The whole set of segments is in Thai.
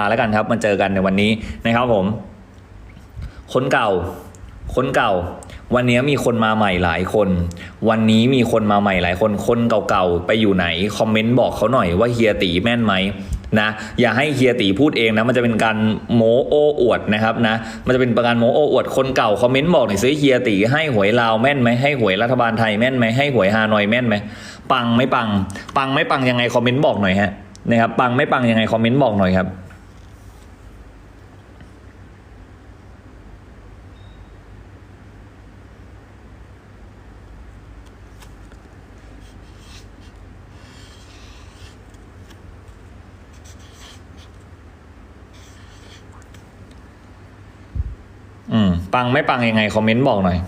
าแล้วกันครับมาเจอกันในวันนี้นะครับผม คนเก่า คนเก่า วันนี้มีคนมาใหม่หลายคน วันนี้มีคนมาใหม่หลายคน คนเก่าๆไปอยู่ไหนคอมเมนต์บอกเขาหน่อยว่าเฮียตีแม่นไหมนะอย่าให้เฮียตีพูดเองนะมันจะเป็นการโมโอ้อวดนะครับนะมันจะเป็นประการโมโอ้อวดคนเก่าคอมเมนต์บอกหน่อยซิเฮียตีให้หวยลาวแม่นไหมให้หวยรัฐบาลไทยแม่นไหมให้หวยฮานอยแม่นไหมปังไม่ปัง ปังไม่ปังยังไงคอมเมนต์บอกหน่อยฮะนะครับปังไม่ปังยังไงคอมเมนต์บอกหน่อยครับ อืม ปังไม่ปังยังไงคอมเมนต์บอกหน่อย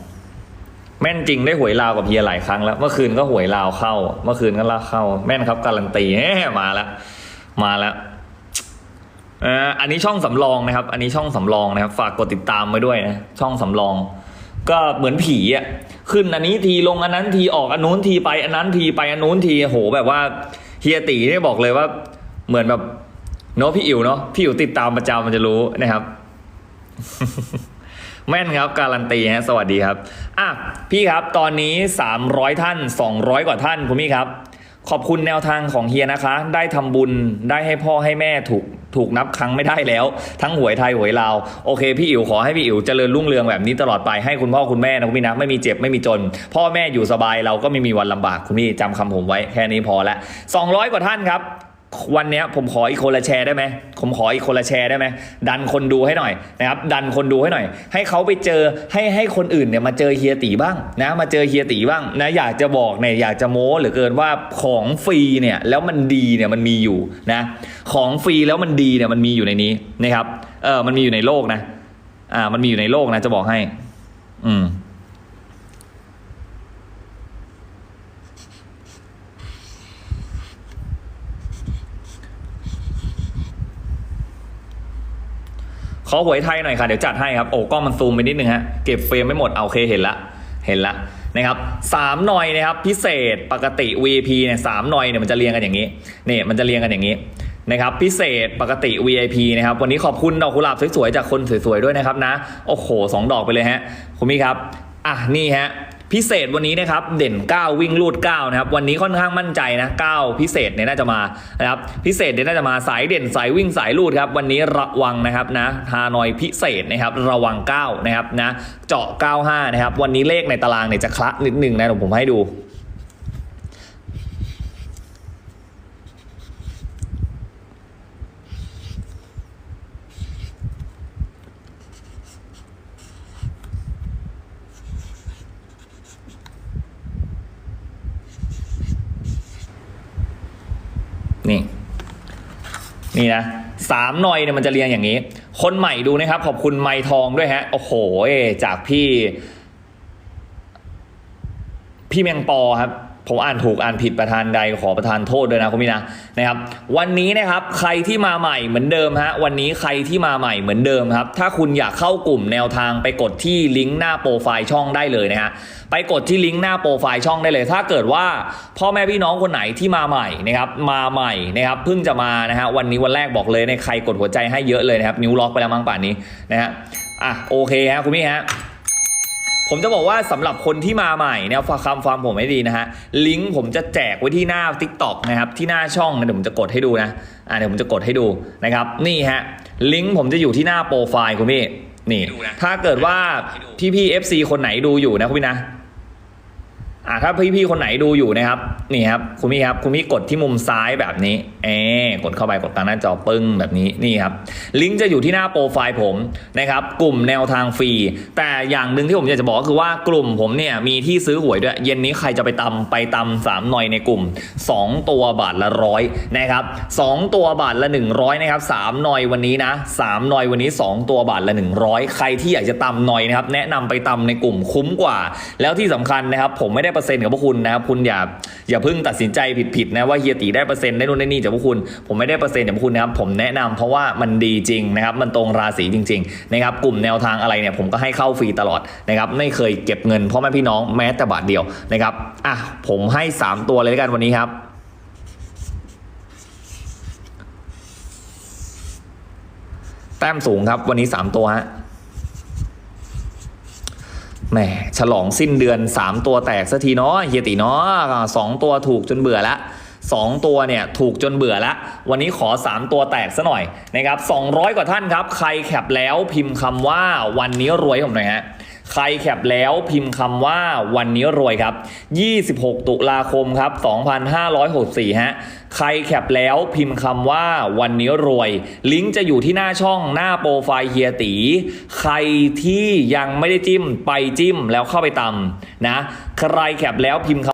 แม่นจริงได้หวยลาวกับเฮียหลายครั้งแล้ว เมื่อคืนก็หวยลาวเข้า เมื่อคืนก็ลาเข้า แม่นครับการันตีมมาแล้ว มาแล้วอันนี้ช่องสำรองนะครับ อันนี้ช่องสำรองนะครับ ฝากกดติดตามไว้ด้วยนะช่องสำรอง ก็เหมือนผีอะขึ้นอันนี้ทีลงอันนั้นทีออกอันนู้นทีไปอันนั้นทีไปอันนู้นทีโหแบบว่าเฮียตีเนี่ยบอกเลยว่า เหมือนแบบเนาะพี่อิ๋วเนาะพี่อิ๋วติดตามประจำมันจะรู้นะครับ แม่นครับการันตีฮะสวัสดีครับอะพี่ครับตอนนี้ 300 ท่าน 200 กว่าท่านคุณพี่ครับ ขอบคุณแนวทางของเฮียนะคะ ได้ทำบุญได้ให้พ่อให้แม่ถูกถูกนับครั้งไม่ได้แล้ว ทั้งหวยไทยหวยลาวโอเคพี่อิ๋วขอให้พี่อิ๋วเจริญรุ่งเรืองแบบนี้ตลอดไปให้คุณพ่อคุณแม่นะคุณพี่นะไม่มีเจ็บไม่มีจน พ่อแม่อยู่สบายเราก็ไม่มีวันลำบากคุณพี่จำคำผมไว้แค่นี้พอละ200 กว่าท่านครับ วันนี้ผมขออีกคนละแชร์ได้ไหมผมขออีกคนละแชร์ได้ไหมดันคนดูให้หน่อยนะครับดันคนดูให้หน่อย ให้เขาไปเจอให้ให้คนอื่นเนี่ยมาเจอเฮียตีบ้างนะมาเจอเฮียตีบ้างนะอยากจะบอกเนี่ยอยากจะโม้เหลือเกินว่าของฟรีเนี่ยแล้วมันดีเนี่ยมันมีอยู่นะของฟรีแล้วมันดีเนี่ยมันมีอยู่ในนี้นะครับเออมันมีอยู่ในโลกนะอ่ามันมีอยู่ในโลกนะจะบอกให้ อืม ขอหวยไทยหน่อยค่ะ เดี๋ยวจัดให้ครับ โอ้กล้องมันซูมไปนิดนึงฮะ เก็บเฟรมไม่หมดเอาโอเคเห็นละ เห็นละนะครับสามหน่อยนะครับพิเศษปกติ VIP เนี่ยสามหน่อยเนี่ยมันจะเรียงกันอย่างนี้นี่มันจะเรียงกันอย่างนี้นะครับพิเศษปกติ VIP นะครับวันนี้ขอบคุณดอกกุหลาบสวยๆจากคนสวยๆด้วยนะครับนะ โอ้โหสองดอกไปเลยฮะคุณมี่ครับ อะนี่ฮะ พิเศษวันนี้นะครับเด่น 9 วิ่งลูด9นะครับวันนี้ค่อนข้างมั่นใจนะ9พิเศษเนี่ยน่าจะมานะครับพิเศษเนี่ยน่าจะมาสายเด่นสายวิ่งสายลูดครับวันนี้ระวังนะครับนะฮานอยพิเศษนะครับระวัง9นะครับนะเจาะ 95นะครับวันนี้เลขในตารางเนี่ยจะคละนิดนึงนะเดี๋ยวผมให้ดู นี่ นี่นะสามหน่อยเนี่ยมันจะเรียงอย่างนี้ คนใหม่ดูนะครับ ขอบคุณไมทองด้วยฮะ โอ้โหจากพี่ พี่แมงปอครับ ผมอ่านถูกอ่านผิดประธานใดขอประธานโทษด้วยนะคุณพี่นะนะครับ วันนี้นะครับใครที่มาใหม่เหมือนเดิมฮะวันนี้ใครที่มาใหม่เหมือนเดิมครับ ถ้าคุณอยากเข้ากลุ่มแนวทางไปกดที่ลิงก์หน้าโปรไฟล์ช่องได้เลยนะฮะไปกดที่ลิงก์หน้าโปรไฟล์ช่องได้เลย ถ้าเกิดว่าพ่อแม่พี่น้องคนไหนที่มาใหม่นะครับมาใหม่นะครับเพิ่งจะมานะฮะวันนี้วันแรกบอกเลยในใครกดหัวใจให้เยอะเลยนะครับนิ้วล็อกไปแล้วมั้งป่านนี้นะฮะอะโอเคฮะคุณพี่ฮะ ผมจะบอกว่าสำหรับคนที่มาใหม่เนี่ยฟังคำฟังผมให้ดีนะฮะลิงก์ผมจะแจกไว้ที่หน้า Tik t o อกนะครับที่หน้าช่องนะเดี๋ยวผมจะกดให้ดูนะอ่าเดี๋ยวผมจะกดให้ดูนะครับนี่ฮะลิงก์ผมจะอยู่ที่หน้าโปรไฟล์คุณพี่นี่ ถ้าเกิดว่าพี่พี่ๆ FC คนไหนดูอยู่นะคุณพี่นะ อ่าถ้าพี่ๆคนไหนดูอยู่นะครับนี่ครับคุณพี่ครับคุณพี่กดที่มุมซ้ายแบบนี้เอ๊กดเข้าไปกดตามหน้าจอปึ้งแบบนี้นี่ครับลิงก์จะอยู่ที่หน้าโปรไฟล์ผมนะครับกลุ่มแนวทางฟรีแต่อย่างหนึ่งที่ผมอยากจะบอกก็คือว่ากลุ่มผมเนี่ยมีที่ซื้อหวยด้วย เย็นนี้ใครจะไปตำไปตำสามหน่อยในกลุ่ม 2 ตัวบาทละร้อยนะครับสองตัวบาทละ 100นะครับสามหน่อยวันนี้นะสามหน่อยวันนี้ 2 ตัวบาทละ 100 ใครที่อยากจะตำหน่อยนะครับแนะนำไปตำในกลุ่มคุ้มกว่า แล้วที่สำคัญนะครับผมไม่ได้เปอร์เซ็นต์กับพวกคุณนะครับคุณอย่าอย่าเพิ่งตัดสินใจผิดๆนะว่าเฮียตีได้เปอร์เซ็นต์ได้นู่นได้นี่จากพวกคุณ ผมไม่ได้เปอร์เซ็นต์จากพวกคุณนะครับผมแนะนำเพราะว่ามันดีจริงนะครับมันตรงราศีจริงๆนะครับกลุ่มแนวทางอะไรเนี่ยผมก็ให้เข้าฟรีตลอดนะครับไม่เคยเก็บเงินพ่อแม่พี่น้องแม้แต่บาทเดียวนะครับอะผมให้ 3 ตัวเลยกันวันนี้ครับแต้มสูงครับวันนี้สามตัวฮะ แหมฉลองสิ้นเดือนสามตัวแตกสักทีเนาะเฮียติเนาะสองตัวถูกจนเบื่อละสองตัวเนี่ยถูกจนเบื่อละวันนี้ขอสามตัวแตกซะหน่อยนะครับ200 กว่าท่านครับ ใครแคปแล้วพิมพ์คำว่าวันนี้รวยให้ผมหน่อยฮะ ใครแคปแล้วพิมพ์คำว่าวันนี้รวยครับ 26 ตุลาคมครับ 2564 ฮะ ใครแคปแล้วพิมพ์คำว่าวันนี้รวย ลิงก์จะอยู่ที่หน้าช่องหน้าโปรไฟล์เฮียตี ใครที่ยังไม่ได้จิ้มไปจิ้มแล้วเข้าไปตำนะ ใครแคปแล้วพิมพ์